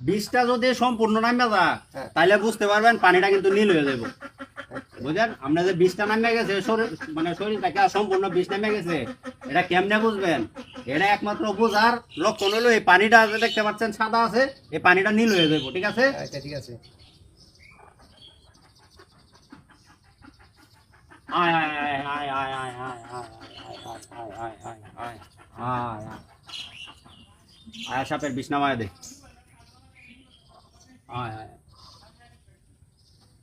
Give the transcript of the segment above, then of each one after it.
বিষটা যদি সম্পূর্ণ নামে যা হ্যাঁ। তাহলে বুঝতে পারবেন পানিটা কিন্তু নীল হয়ে যাবে বুঝলেন আপনার যে বিষটা নামে গেছে মানে শরীর থেকে সম্পূর্ণ বিষ নামে গেছে এটা কেমনে বুঝবেন এটা একমাত্র বোঝার লক্ষণ হলো এই পানিটা যে দেখতে পাচ্ছেন সাদা আছে এই পানিটা নীল হয়ে যাবে ঠিক আছে আচ্ছা ঠিক আছে আয় আয় আয় আয় আয় আয় আয় আয় আয় আয় আয় আয় আয় আয় আয় আয় সাপের বিষ নামায় দে আয় আয়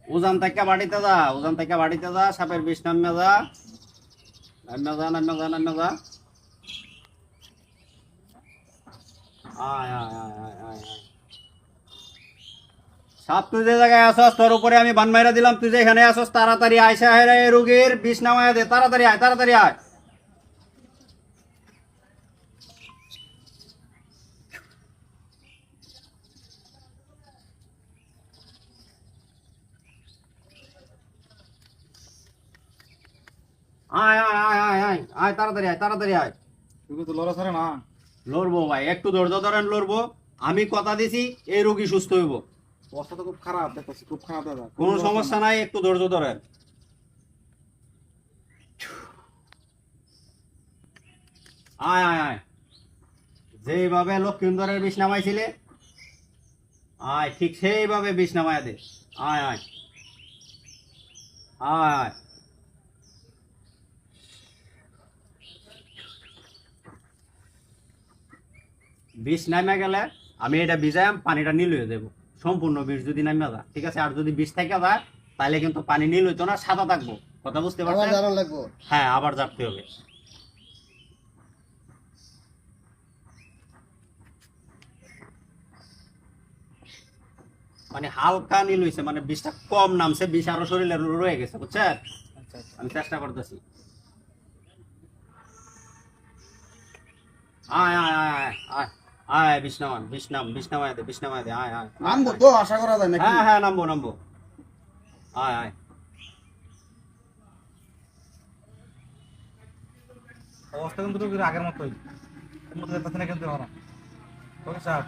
উজান থেকে বাড়িতে যা, উজান থেকে বাড়িতে যা, সাপের বিষ নামে যা। নামে যা নামে যা নামে যা। আয় আয় আয় আয় আয় আয়। সাপ, তুই যে জায়গায় আসস তোর উপরে আমি বান মাইরা দিলাম। তুই যে এখানে আসস তাড়াতাড়ি আয়সা হেরে রুগীর বিষ নামায় দে। তাড়াতাড়ি আয় তাড়াতাড়ি আয়। আয় আয় আয় আয় আয় আয় তাড়াতাড়ি আয় তাড়াতাড়ি আয়। তুমি তো লড়া ছাড়ে না। লড়বো ভাই একটু ধৈর্য ধরেন লড়বো। আমি কথা দিছি এই রোগী সুস্থ হইব। অবস্থা তো খুব খারাপ দেখতেছি খুব খারাপ দাদা। কোনো সমস্যা নাই একটু ধৈর্য ধরেন। আয় আয় আয়। যেইভাবে লক্ষ্মীন্দরের বিষ নামাইছিলে আয় ঠিক সেইভাবে বিষ নামায় দে। আয়। আয় আয়। বিষ নামে গেলে আমি এটা ভিজাইম পানিটা নীল হয়ে যাব সম্পূর্ণ বিষ যদি নামে যায়। ঠিক আছে আর যদি বিষ থেকে যায় তাহলে কিন্তু পানি নীল হইতো না সাদা থাকব। কথা বুঝতে আবার পারছেন? হ্যাঁ আবার জাপতে হবে। মানে হালকা নীল হয়েছে মানে বিষটা কম নামছে বিষ আরও শরীরে রয়ে গেছে বুঝছেন? আচ্ছা আচ্ছা। আমি চেষ্টা করতেছি। আয় আয় আয় আয়। আয় বিষ্ণামান বিষ্ণাম বিষ্ণামায় দে বিষ্ণামায় দে আয় আয়। নামবো তো আশা করা যায় নাকি? হ্যাঁ হ্যাঁ নামবো নামবো। আয় আয়। অবস্থা কিন্তু রোগীর আগের মতোই। উন্নতি দেখতেছি না কিন্তু এখন। Okay sir?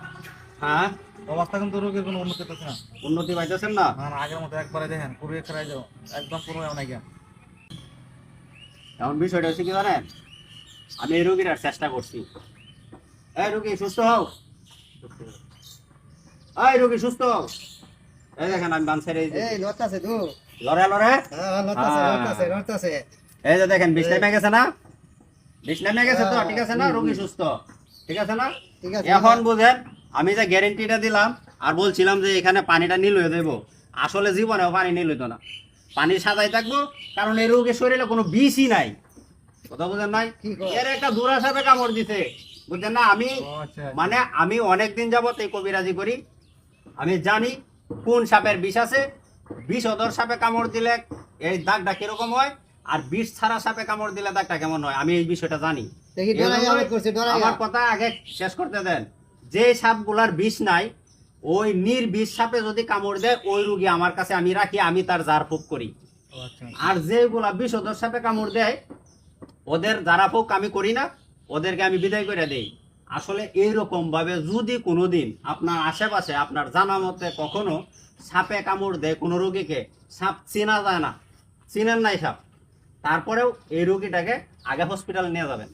হ্যাঁ? অবস্থা কিন্তু রোগীর কোনো উন্নতি না। উন্নতি পাইতেছেন না? না না আগের মতো একবারে দেখেন পুরো খেলাই যাও একদম পুরো এমন গিয়া এমন বিষয়টা হচ্ছে কি জানেন? আমি এই রোগীর আর চেষ্টা করছি। এই রোগী সুস্থ হও। এই রোগী সুস্থ হও। এই দেখেন আমি। এই লড়তাছে তো। লড়ে লড়ে? হ্যাঁ লড়তাছে হ্যাঁ। লড়তাছে লড়তাছে। এই যে দেখেন বিষ নেমে গেছে না? বিষ নেমে গেছে তো হ্যাঁ, ঠিক আছে না? রোগী সুস্থ। ঠিক আছে না? ঠিক আছে। এখন বুঝেন আমি যে গ্যারেন্টিটা দিলাম আর বলছিলাম যে এখানে পানিটা নীল হয়ে যাব আসলে জীবনেও পানি নীল হইতো না। পানি সাদাই থাকব কারণ এই রোগের শরীরে কোনো বিষই নাই। কথা বুঝেন নাই? এর একটা দূরের সাথে কামড় দিছে। বুঝছেন না আমি আচ্ছা। মানে আমি অনেক দিন যাবত এই কবিরাজি করি। আমি জানি কোন সাপের বিষ আছে। বিষ ওদর সাপে কামড় দিলে এই দাগটা কীরকম হয় আর বিষ ছাড়া সাপে কামড় দিলে দাগটা কেমন হয়? আমি এই বিষয়টা জানি। আমার কথা আগে শেষ করতে দেন। যে সাপগুলার বিষ নাই ওই নির্বিষ সাপে যদি কামড় দেয় ওই রুগী আমার কাছে আমি রাখি আমি তার জার ফুক করি। আচ্ছা আর যেগুলা বিষধর সাপে কামড় দেয় ওদের যারা ফুক আমি করি না। ওদেরকে আমি বিদায় করে দেই। আসলে এইরকম ভাবে যদি কোনোদিন আপনার আশেপাশে আপনার জানা মতে কখনো সাপে কামড় দেয় কোনো রোগীকে, সাপ চেনা যায় না, চিনেন নাই সাপ, তারপরেও এই রোগীটাকে আগে হসপিটালে নিয়ে যাবেন।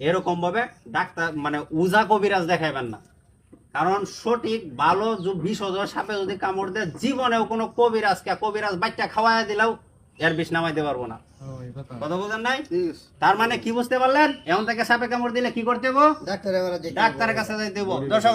এরকম ভাবে ডাক্তার মানে উজা কবিরাজ দেখাইবেন না। কারণ সঠিক, ভালো বিষধর সাপে যদি কামড় দেয়, জীবনেও কোনো কবিরাজকে কবিরাজ বাচ্চা খাওয়াই দিলেও এর বিষ নামাইতে পারব না। কথা। বলছেন নাই? তার মানে কি বুঝতে পারলেন? এমন থেকে সাপে কামড় দিলে কি করতে হব ডাক্তার এবার ডাক্তারের কাছে যাইতে দর্শক